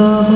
Oh.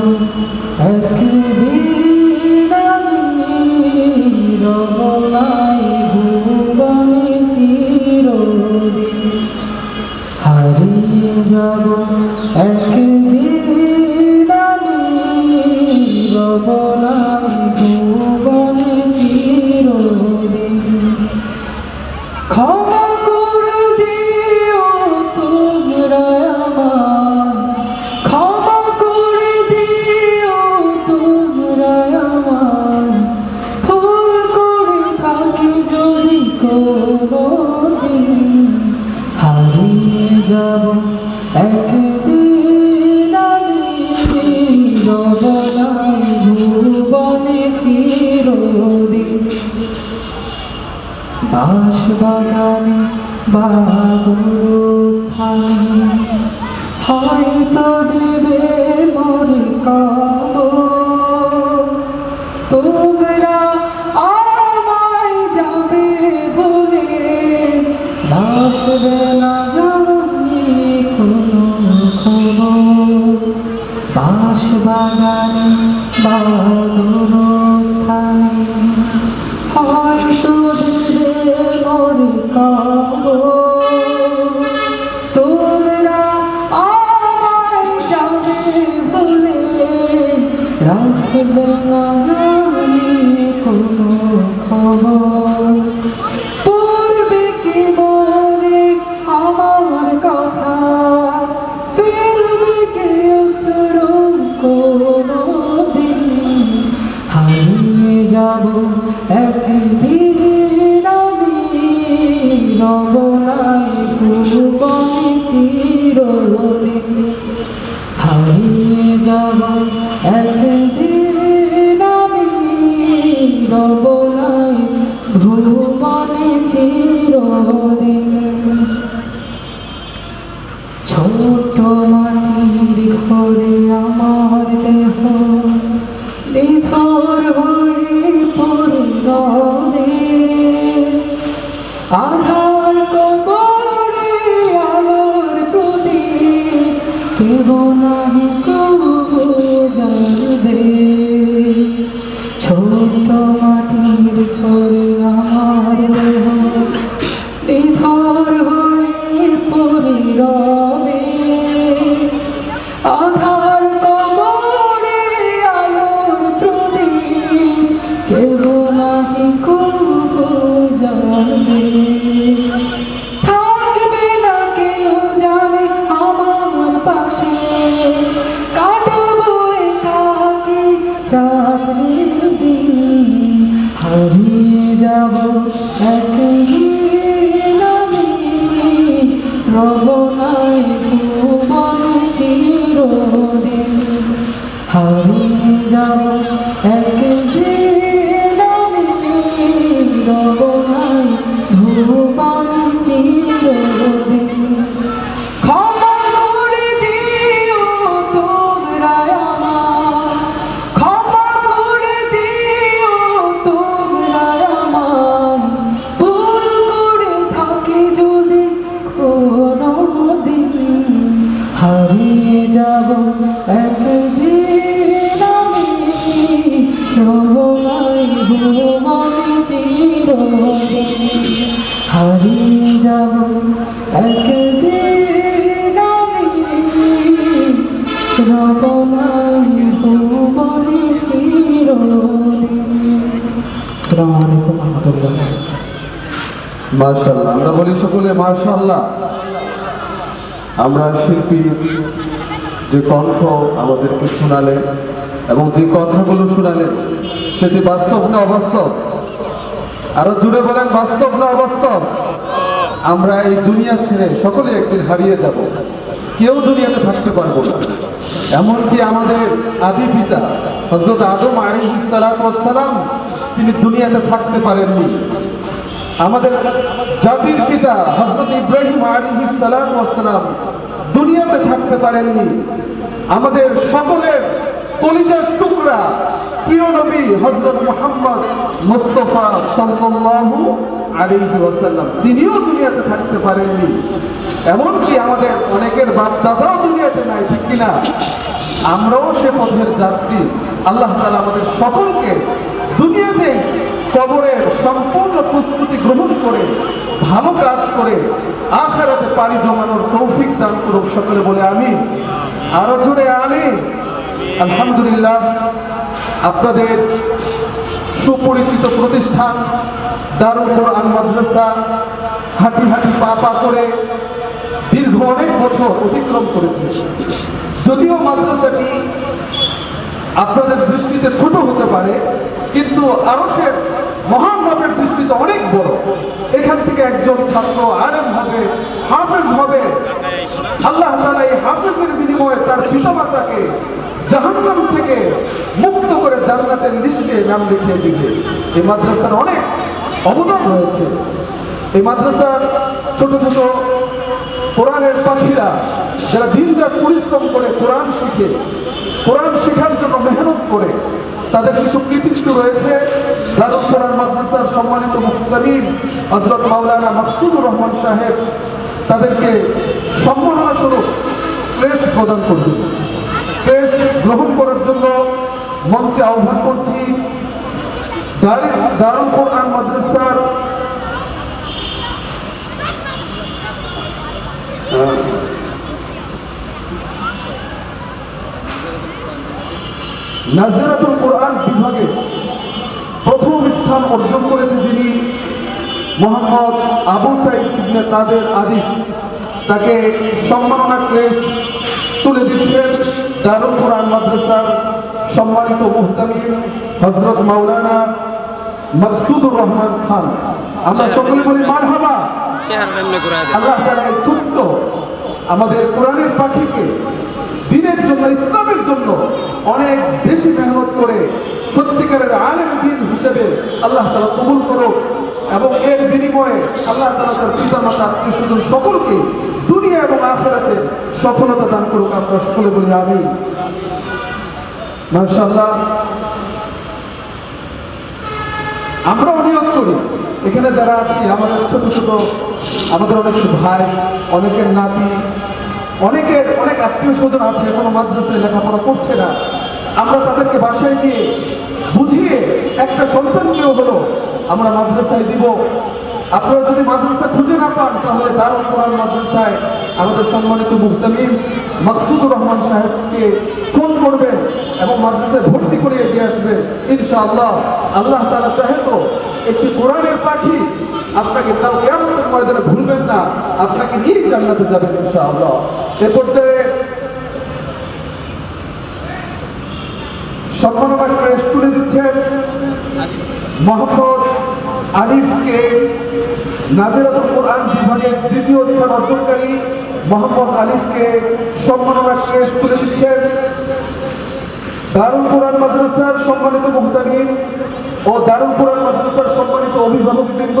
বাবা। রাখবে না কোনো খবর। একদিন হারিয়ে যাব এক একদিন আমি রহলাইব মনে চিরদিন হারিয়ে যাব। একদিন আমি রহলাইব মনে মার্শাল্লাহ আমরা বলি সকলে মার্শাল্লাহ আমরা শিল্পী যে কণ্ঠ আমাদেরকে শোনালেন এবং যে কথাগুলো শোনালেন, সেটি বাস্তব না অবাস্তব? আরও জুড়ে বলেন, বাস্তব না অবাস্তব? আমরা এই দুনিয়া ছেড়ে সকলে একদিন হারিয়ে যাব। কেউ দুনিয়াতে থাকতে পারব না। এমনকি আমাদের আদি পিতা হজরত আদম আলিমসালাম তিনি দুনিয়াতে থাকতে পারেননি। আমাদের জাতির পিতা হজরত ইব্রাহিম আলিমসালাম দুনিয়াতে থাকতে পারেননি। আমাদের সকলের কলিজার টুকরা প্রিয় নবী হজরত মোহাম্মদ মুস্তফা সাল্লাল্লাহু আলাইহি ওয়াসাল্লাম, তিনিও দুনিয়াতে থাকতে পারেননি। এমনকি আমাদের অনেকের বাপ দাদাও দুনিয়াতে নাই, ঠিক কিনা? আমরাও সে পথের যাত্রী। আল্লাহ তালা আমাদের সকলকে দুনিয়াতে কবরের সম্পূর্ণ প্রস্তুতি গ্রহণ করে, ভালো কাজ করে আখের পাড়ি জমানোর তৌফিক দান করুক সকলে বলে আমি আরও জোরে আমি আলহামদুলিল্লাহ, আপনাদের সুপরিচিত প্রতিষ্ঠান দারুল কোরআন হাঁটি হাঁটি পা পা করে দীর্ঘ অনেক বছর অতিক্রম করেছে। যদিও মাদ্রাসাটি আপনাদের দৃষ্টিতে ছোট হতে পারে, কিন্তু আরও সে মহান ভাবের দৃষ্টিতে অনেক বড়। এখান থেকে একজন ছাত্র আরেম হবে হাফেজ হবে। আল্লাহ তাআলা এই হাফেজের বিনিময়ে তার পিতামাতাকে জাহান্নাম থেকে মুক্ত করে জান্নাতের লিস্টে নাম লিখিয়ে দিবে। এই মাদ্রাসার অনেক অবদান রয়েছে। এই মাদ্রাসার ছোট ছোট কোরআনের পাখিরা যারা দিনরাত পরিশ্রম করে কোরআন শিখে, কোরআন শেখার জন্য মেহনত করে, তাদের কিছু কৃতিত্ব রয়েছে। দারুল কোরআন মাদ্রাসার সম্মানিত মুস্তামিম হজরত মাওলানা মাকসুদুর রহমান সাহেব তাদেরকে সম্মাননা স্বরূপ ক্রেস্ট প্রদান করবে। ক্রেস্ট গ্রহণ করার জন্য মঞ্চে আহ্বান করছি দারি- দারুল কোরআন মাদ্রাসার নাজরাতুল কোরআন বিভাগে প্রথম স্থান অর্জন করেছে যিনি মোহাম্মদ আবু সাইদ ইবনে কাদের আদিফ তাকে সম্মাননা ক্রেস্ট তুলে দিচ্ছেন দারুল কোরআন মাদ্রাসার সম্মানিত মুহতামিম হজরত মাওলানা মকসুদুর রহমান খান। আমরা সকলে বলি মারহাবা। আল্লাহ এই ছোট্ট আমাদের কোরআনের পাখিকে দিনের জন্য, ইসলামের জন্য অনেক বেশি মেহনত করে সত্যিকারের আলেম দিন হিসেবে আল্লাহ তাআলা কবুল করুক এবং এর বিনিময়ে আল্লাহ তাআলা তার পিতা মাতা আত্মীয় স্বজন সকলকে দুনিয়া এবং আখেরাতে সফলতা দান করুক, আমরা সকলে বলি আমি মাশাআল্লাহ। আমরাও নিয়োগ করি। এখানে যারা আছি, আমাদের ছোট ছোট, আমাদের অনেক ভাই, অনেকের নাতি অনেকের অনেক আত্মীয় স্বজন আছে, কোনো মাদ্রাসায় লেখাপড়া করছে না। আমরা তাদেরকে বাসায় গিয়ে বুঝিয়ে একটা সন্তানকেও হলো আমরা মাদ্রাসায় দিব। আপনারা যদি মাদ্রাসা খুঁজে না পান, তাহলে দারুল কোরআন মাদ্রাসায় আমাদের সম্মানিত মুহতামিম মাকসুদুর রহমান সাহেবকে ফোন করবেন এবং মাদ্রাসায় ভর্তি করিয়ে দিয়ে আসবেন। ইনশাআল্লাহ আল্লাহ তারা চাহে তো একটি কোরআনের পাখি আপনাকে তাও কেমন ময়দানে ভুলবেন না, আপনাকে নিয়ে জান্নাতে যাবেন ইনশাআল্লাহ। এ পর্যায়ে সম্মাননা করে তুলে দিচ্ছেন মোহাম্মদ আলিফকে নাজিরাতুল কোরআন বিভাগের দ্বিতীয় স্থান অর্জনকারী মোহাম্মদ আলিফকে সম্মাননা ক্রেস করে দিচ্ছেন। দারুল কোরআন মাদ্রাসার সম্মানিত মুহতামিম ও দারুল কোরআন মাদ্রাসার সম্মানিত অভিভাবকবৃন্দ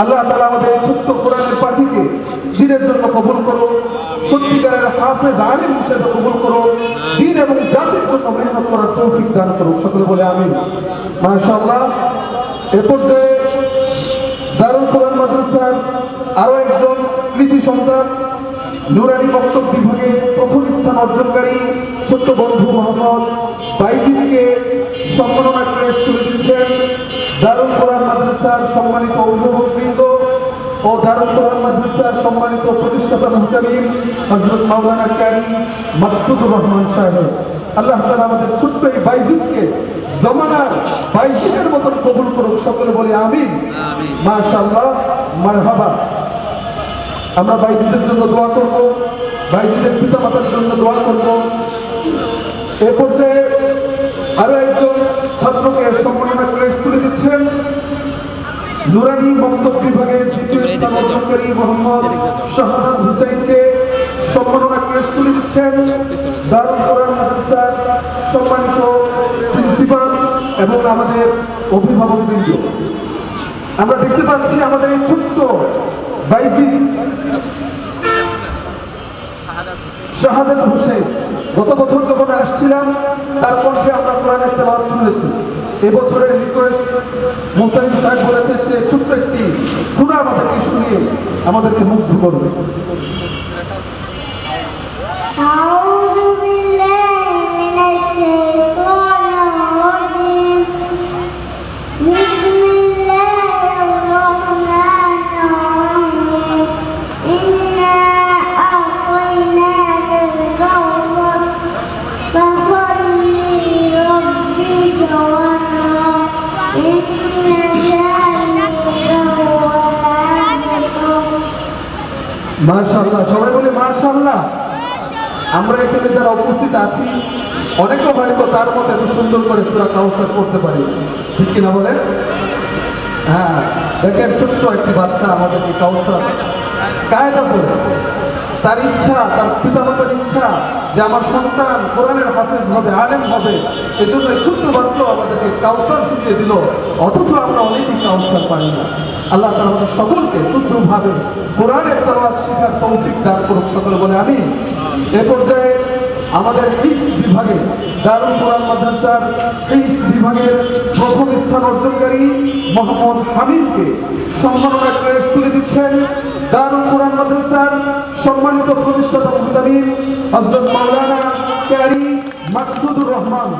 আল্লাহ তালা আমাদের ছোট্ট কোরআনের পাখিকে দিনের জন্য কবুল করো সত্যিকারের হাফেজ আলিম হিসেবে কবুল করো দিন এবং জাতির জন্য মেহনত করার তৌফিক দান করুক সকলে বলে আমি মাশাআল্লাহ এ পর্যায়ে দারুল কোরআন মাদ্রাসার আরও একজন কৃতি সন্তান নুরানি বক্তব্য বিভাগে প্রথম স্থান অর্জনকারী ছোট্ট বন্ধু মোহাম্মদ বাইজিদকে সম্মাননা ক্রেস তুলে দিচ্ছেন দারুল কোরআন মাদ্রাসার সম্মানিত অভিভাবকবৃন্দ ও দারুল কোরআন মাদ্রাসার সম্মানিত প্রতিষ্ঠাতা মুহতামিম হজরত মাওলানা কারি মাকসুদুর রহমান সাহেব। আল্লাহ তাআলা আমাদের ছোট্ট এই বাইজিদকে জমানার বাইজিদের মতন কবুল করুক সকলে বলি আমিন। মাশাআল্লাহ মারহাবা। আমরা বাইজিদের জন্য দোয়া করব বাইজিদের পিতা মাতার জন্য দোয়া করব। এ পর্যায়ে আরও একজন ছাত্রকে সম্মাননা ক্রেস তুলে দিচ্ছেন। নুরানি বক্তব্য বিভাগের দ্বিতীয় স্থান অর্জনকারী মোহাম্মদ শাহাদ হুসাইনকে সম্মাননা ক্রেস তুলে দিচ্ছেন। দারুল কোরআন মাদ্রাসার সম্মানিত প্রিন্সিপাল। এবং আমাদের অভিভাবক অভিভাবকবৃন্দ। আমরা দেখতে পাচ্ছি আমাদের এই ছোট্ট বাইজি শাহাদাত হোসেন। গত বছর যখন আসছিলাম তার কণ্ঠে আমরা কোরআনের তেলাওয়াত শুনেছি। এবছরের রিকোয়েস্ট মোতাহিদ সাহেব বলেছে, সে ছোট্ট একটি সুরা আমাদেরকে শুনিয়ে আমাদেরকে মুগ্ধ করবে। মাশাল্লাহ সবাই বলে মাশাল্লাহ আমরা এখানে যারা উপস্থিত আছি, অনেকে হয়তো তার মতো এত সুন্দর করে সুরা কাউসার করতে পারি ঠিক কিনা বলে হ্যাঁ দেখেন ছোট্ট একটি বাচ্চা আমাদেরকে কাউসার কায়দা করে তার ইচ্ছা, তার পিতামাতার ইচ্ছা যে আমার সন্তান কোরআনের হাফেজ হবে, আলেম হবে, এজন্য শুদ্ধ বাক্য আমাদেরকে কাউসার শিখিয়ে দিল, অথচ আমরা অনেকই কাউসার পাই না। আল্লাহ তালা আমাদের সকলকে শুদ্ধভাবে কোরআনের তালাত শিখার তৌফিক দান করুক, সকলে বলে আমি এ পর্যায়ে আমাদের ফিক্স বিভাগে দারুল কোরআন মাদ্রাসার ফিক্স বিভাগের প্রথম স্থান অর্জনকারী মোহাম্মদ হামিদকে সম্মাননা তুলে দিচ্ছেন দারুল কোরআন মাদ্রাসার সম্মানিত প্রতিষ্ঠাতা মুহতামিম হজরত মাওলানা ক্যারি মাকসুদুর রহমান।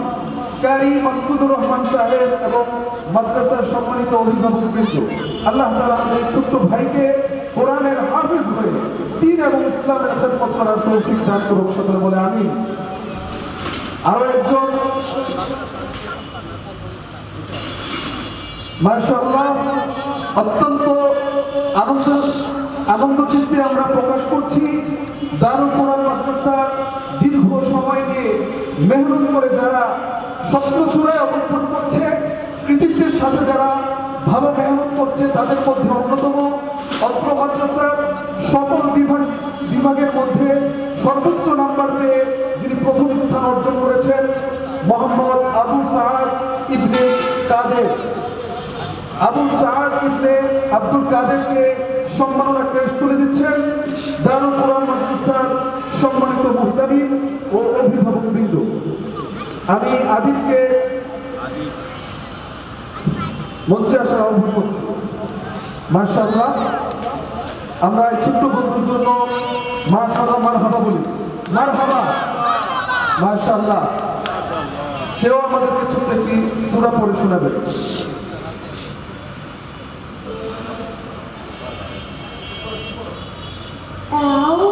ক্যারি মাকসুদুর রহমান সাহেব এবং মাদ্রাসার সম্মানিত অভিভাবক বৃন্দ। আল্লাহ তালা আমাদের ছোট্ট ভাইকে কোরআনের হাফিজ দিন এবং ইসলামের খেদমত করার তৌফিক দান করুক বলে আমি আরও একজন। মাশাআল্লাহ, অত্যন্ত আনন্দ আনন্দ চিত্তে আমরা প্রকাশ করছি। দারুল কোরআন মাদ্রাসা দীর্ঘ সময় নিয়ে মেহনত করে যারা সত্য চূড়ায় অবস্থান করছে, কৃতিত্বের সাথে যারা ভালো মেহনত করছে তাদের মধ্যে অন্যতম মাদ্রাসার সকল বিভাগ বিভাগের মধ্যে সর্বোচ্চ নাম্বার পেয়ে যিনি প্রথম স্থান অর্জন করেছেন মোহাম্মদ আবু সাহাদ ইবনে কাদের। আবু সাহাদ ইবনে আব্দুল কাদেরকে সম্মাননা ক্রেস তুলে দিচ্ছেন দারুল কোরআন মাদ্রাসার সম্মানিত মুহতামিম ও অভিভাবক বৃন্দ। আমি আদিবকে মঞ্চে আসার আহ্বান করছি। মার্শাল্লাহ আমরা ছোট্ট বন্ধুর জন্য মার্শাল্লাহ মারহাবা বলি। মারহাবা। মার্শাল্লাহ সেও আমাদেরকে ছোট্ট একটি সুরা পড়ে শোনাবে। Oh.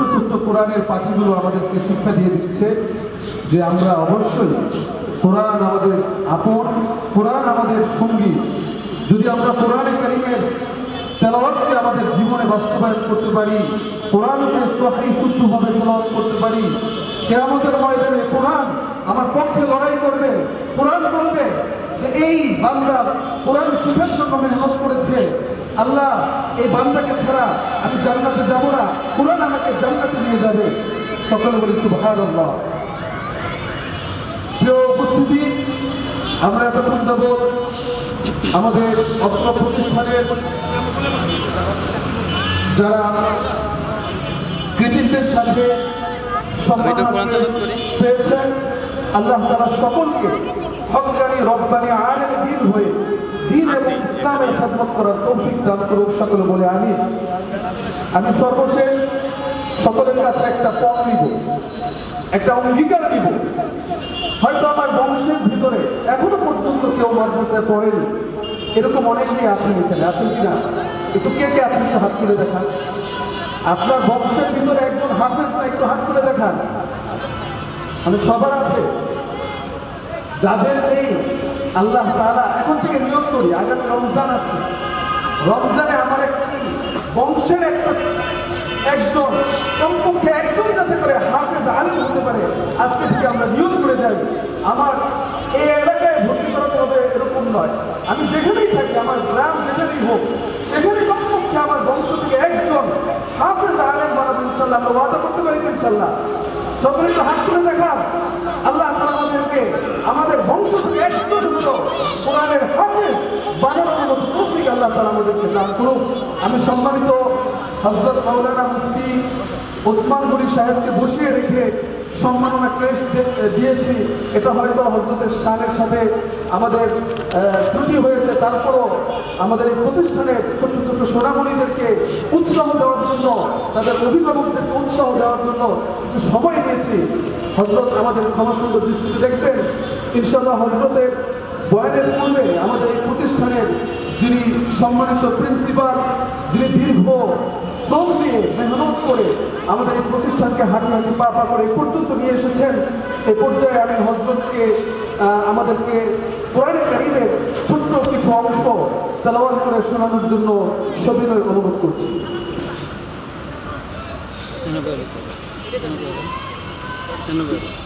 ছোট্ট ছোট্ট কোরআনের পাখিগুলো আমাদেরকে শিক্ষা দিয়ে দিচ্ছে যে আমরা অবশ্যই কোরআন আমাদের আপন, কোরআন আমাদের সঙ্গী। যদি আমরা কোরআনে কারিমের তেলাওয়াতকে আমাদের জীবনে বাস্তবায়ন করতে পারি, কোরআনকে সহি, শুদ্ধভাবে তেলাওয়াত করতে পারি, কেয়ামতের ময়দানে কোরআন আমার পক্ষে লড়াই করবে, কোরআন বলবে যে এই বান্দা কোরআন শিখার জন্য মেহনত করেছে আল্লাহ এই বান্দাকে ছাড়া আমি জান্নাতে যাব না। কোরআন আমাকে জান্নাতে নিয়ে যাবে। সকলে বলি সুবহানাল্লাহ। প্রিয় উপস্থিতি আমরা এতক্ষণ যাব আমাদের অত্র প্রতিষ্ঠানের যারা কৃতিত্বের সাথে সম্মান পেয়েছেন আল্লাহ তারা সকলকে হকানি রব্বানি আলেম দিন হয়ে দিন এবং ইসলামের খেদমত করার তৌফিক দান করুক সকলে বলে আমি আমি সর্বশেষ সকলের কাছে একটা পথ নিব একটা অঙ্গীকার নিব। হয়তো আমার বংশের ভিতরে এখনও পর্যন্ত কেউ মাদ্রাসায় পড়েনি। এরকম অনেকেই আছেন এখানে আছেন কিনা একটু কে কে আছেন হাত তুলে দেখান। আপনার বংশের ভিতরে একজন হাফেজ না একটু হাত করে দেখান। মানে সবার আছে। যাদের নেই, আল্লাহ তাআলা এখন থেকে নিয়োগ করি, আগামী রমজান আসছে রমজানে আমার একটি বংশের একটা একজন কমপক্ষে একজন যাতে করে হাফেজ আলিম হতে পারে, আজকে থেকে আমরা নিয়োগ করে যাই। আমার এই এলাকায় ভর্তি করাতে হবে এরকম নয়। আমি যেখানেই থাকি, আমার গ্রাম যেখানেই হোক সেখানে কমপক্ষে আমার বংশ থেকে একজন হাফেজ আলিম বানাবো ইনশাল্লাহ, আমরা ওয়াদা করতে পারি ইনশাল্লাহ। হাত তুলে আল্লাহ তালা আমাদেরকে, আমাদের বংশ বানানোর মতো আল্লাহ তালা আমাদেরকে দান করুক। আমি সম্মানিত হজরত মাওলানা মুফতি ওসমান গুলি সাহেবকে বসিয়ে রেখে সম্মাননা ক্রেস্ট দিয়েছি, এটা হয়তো হজরতের শানের সাথে আমাদের ত্রুটি হয়েছে। তারপরও আমাদের এই প্রতিষ্ঠানের ছোট্ট ছোট্ট সোনামণিদেরকে উৎসাহ দেওয়ার জন্য, তাদের অভিভাবকদেরকে উৎসাহ দেওয়ার জন্য একটু সময় নিয়েছি হজরত আমাদের ক্ষমা সুন্দর দৃষ্টিতে দেখবেন ইনশাল্লাহ হজরতের বয়ানের পূর্বে আমাদের এই প্রতিষ্ঠানের যিনি সম্মানিত প্রিন্সিপাল, যিনি দীর্ঘ শ্রম মেহনত করে আমাদের এই প্রতিষ্ঠানকে হাঁটি হাঁটি পা পা করে এ পর্যন্ত নিয়ে এসেছেন। এই পর্যায়ে আমি হজরতকে আমাদেরকে কোরআনে কারিমের ছোট্ট কিছু অংশ তেলাওয়াত করে শোনানোর জন্য সবিনয় অনুরোধ করছি। ধন্যবাদ। বেরো